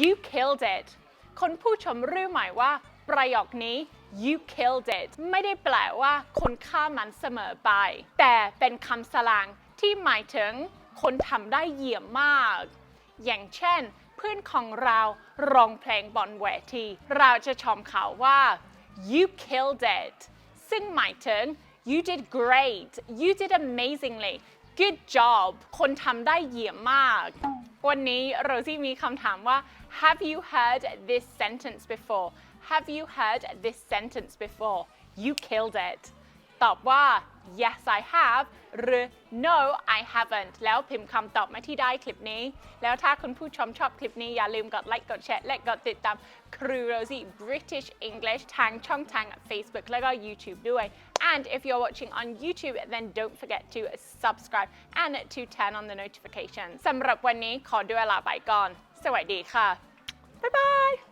you killed it คนผู้ชมรู้ไหมว่า ประโยคนี้ you killed it ไม่ได้แปลว่าคนฆ่ามันเสมอไป แต่เป็นคำสลางที่หมายถึง คนทำได้เยี่ยมมาก อย่างเช่น เพื่อนของเราร้องเพลงบนเวที เราจะชมเขาว่า you killed it ซึ่งหมายถึง you did great you did amazingly good job คนทำได้เยี่ยมมาก วันนี้โรซี่มีคำถามว่า have you heard this sentence before have you heard this sentence before you killed it ตอบว่า yes I have หรือ no I haven't แล้วพิมพ์คำตอบมาที่ได้คลิปนี้ แล้วถ้าคุณผู้ชมชอบคลิปนี้ อย่าลืมกดไลค์กดแชร์และกดติดตามครู Rosie British English ทางช่องทาง Facebook และก็ YouTube ด้วย and if you're watching on YouTube then don't forget to subscribe and to turn on the notifications สำหรับวันนี้ขอด้วยลาไปก่อน สวัสดีค่ะ บ๊ายบาย